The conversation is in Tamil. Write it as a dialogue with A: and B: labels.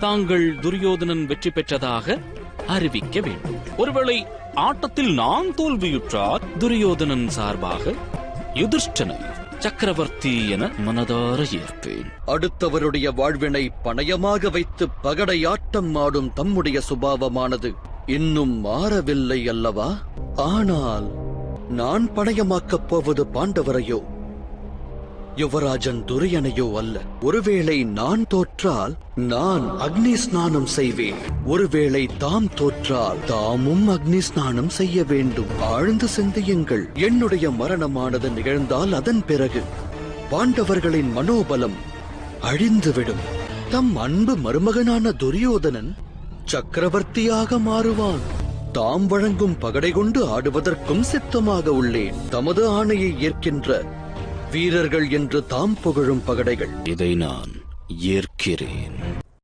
A: தாங்கள் துரியோதனன் வெற்றி பெற்றதாக அறிவிக்க வேண்டும். ஒருவேளை ஆட்டத்தில் நான் தோல்வியுற்றால் துரியோதனன் சார்பாக யுதிஷ்டனை சக்கரவர்த்தி என மனதார ஏற்பேன்.
B: அடுத்தவருடைய வாழ்வினை பணயமாக வைத்து பகடையாட்டம் ஆடும் தம்முடைய சுபாவமானது இன்னும் மாறவில்லை அல்லவா? ஆனால் நான் பணயமாக்கப் போவது பாண்டவரையோ? யுவராஜன் துரியனையோ அல்ல. ஒருவேளை நான் தோற்றால் நான் அக்னி ஸ்நானம் செய்வேன். ஒருவேளை தாம் தோற்றால் தாமும் அக்னி ஸ்நானம் செய்ய வேண்டும். ஆழ்ந்து சிந்தியுங்கள். என்னுடைய மரணமானது நிகழ்ந்தால் அதன் பிறகு பாண்டவர்களின் மனோபலம் அழிந்துவிடும். தம் அன்பு மருமகனான துரியோதனன் சக்கரவர்த்தியாக மாறுவான். தாம் வழங்கும் பகடை கொண்டு ஆடுவதற்கும் சித்தமாக உள்ளேன். தமது ஆணையை ஏற்கின்ற வீரர்கள் என்று தாம் புகழும் பகடைகள்.
A: இதை நான் ஏற்கிறேன்.